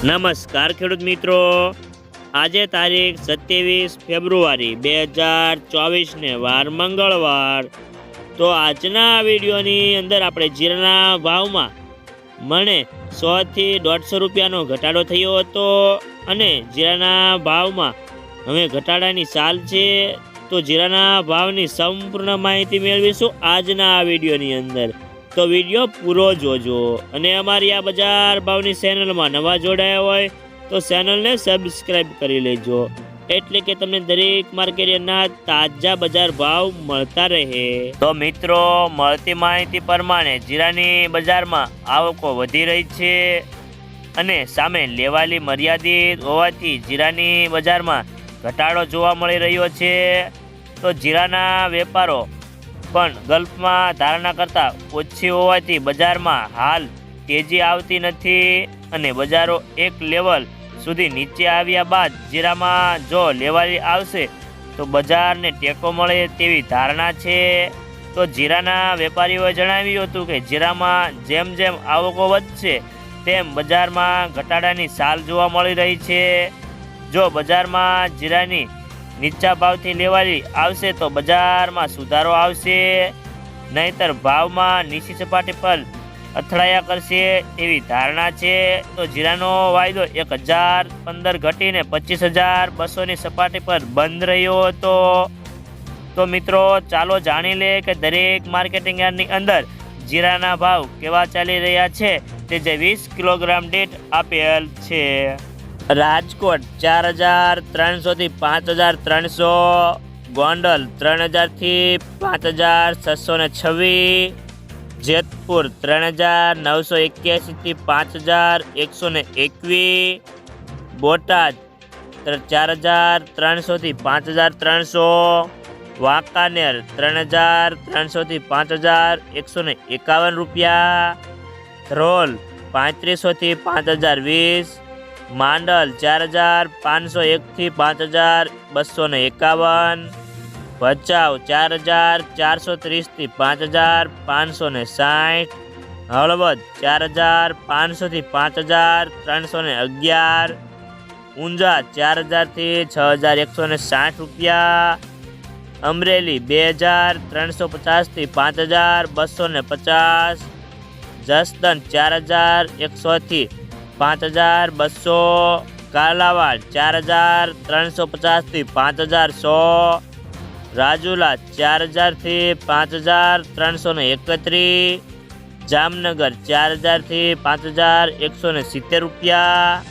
નમસ્કાર ખેડૂત મિત્રો. આજે તારીખ સત્યાવીસ ફેબ્રુઆરી બે હજાર ચોવીસને વાર મંગળવાર. તો આજના વિડીયોની અંદર આપણે જીરાના ભાવમાં મને સોથી દોઢસો રૂપિયાનો ઘટાડો થયો હતો અને જીરાના ભાવમાં હવે ઘટાડાની સાલ છે. તો જીરાના ભાવની સંપૂર્ણ માહિતી મેળવીશું આજના આ વિડીયોની અંદર. તો વીડિયો પૂરો જોજો. અને અમારી આ બજાર ભાવની ચેનલમાં નવા જોડાયા હોય, તો ચેનલને સબસ્ક્રાઈબ કરી લેજો. એટલે કે તમને દરેક માર્કેટના તાજા બજાર ભાવ મળતા રહે. તો મિત્રો, મળતી માહિતી પ્રમાણે જીરાની બજારમાં આવકો વધી રહી છે અને સામે લેવાલી મર્યાદિત હોવાથી જીરાની બજારમાં ઘટાડો જોવા મળી રહ્યો છે. તો જીરાના વેપારો પણ ગલ્ફમાં ધારણા કરતાં ઓછી હોવાથી બજારમાં હાલ તેજી આવતી નથી અને બજારો એક લેવલ સુધી નીચે આવ્યા બાદ જીરામાં જો લેવાલી આવશે, તો બજારને ટેકો મળે તેવી ધારણા છે. તો જીરાના વેપારીઓએ જણાવ્યું હતું કે જીરામાં જેમ જેમ આવકો વધશે, તેમ બજારમાં ઘટાડાની સાલ જોવા મળી રહી છે. જો બજારમાં જીરાની નીચા ભાવથી લેવાલી આવશે તો બજારમાં સુધારો આવશે. નહીતર ભાવમાં નીચી સપાટી પર અથડાયા કરશે એવી ધારણા છે. તો જીરાનો વાયદો એક હજાર પંદર ઘટીને પચીસ હજાર બસોની સપાટી પર બંધ રહ્યો હતો. તો મિત્રો, ચાલો જાણી લે કે દરેક માર્કેટિંગ યાર્ડની અંદર જીરાના ભાવ કેવા ચાલી રહ્યા છે. તે જે વીસ કિલોગ્રામ દીઠ આપેલ છે. રાજકોટ ચાર હજાર ત્રણસોથી પાંચ હજાર ત્રણસો, ગોંડલ ત્રણ હજારથી પાંચ હજાર છસો ને છવ્વીસ, જેતપુર ત્રણ હજાર નવસો એક્યાસીથી પાંચ હજાર એકસો ને એકવીસ, બોટાદ ચાર હજાર ત્રણસોથી પાંચ હજાર ત્રણસો, વાંકાનેર ત્રણ હજાર ત્રણસોથી પાંચ હજાર એકસો ને એકાવન રૂપિયા ધ્રોલ પાંત્રીસોથી પાંચ હજાર વીસ માંડલ ચાર હજાર પાંચસો એકથી પાંચ હજાર બસો ને એકાવન. ભચાઉ ચાર હજાર ચારસો ત્રીસથી પાંચ હજાર પાંચસો ને સાઠ. હળવદ ચાર હજાર પાંચસોથી પાંચ હજાર ત્રણસો ને અગિયાર. ઊંઝા ચાર હજારથી છ હજાર એકસો ને સાઠ રૂપિયા. અમરેલી બે હજાર ત્રણસો પચાસથી પાંચ હજાર બસો ને પચાસ. જસદન ચાર હજાર એકસોથી પાંચ હજાર બસો કાલાવાડ, ચાર હજાર ત્રણસો પચાસથી પાંચ હજાર સો, રાજુલા, ચાર હજારથી પાંચ હજાર ત્રણસો ને એકત્રીસ જામનગર, ચાર હજારથી પાંચ હજાર એકસો ને સિત્તેર રૂપિયા,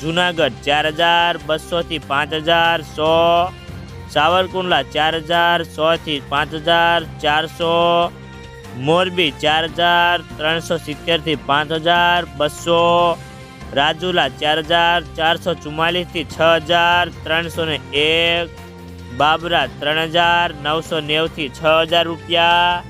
જુનાગઢ, ચાર હજાર બસોથી પાંચ હજાર સો, સાવરકુંડલા, ચાર હજાર સોથી પાંચ હજાર ચારસો, મોરબી, ચાર હજાર ત્રણસો સિત્તેરથી પાંચ હજાર બસો રાજુલા ચાર હજાર ચારસો ચુમ્માલીસથી છ હજાર ત્રણસો ને એક, બાબરા ત્રણ હજાર નવસો નેવથી છ હજાર રૂપિયા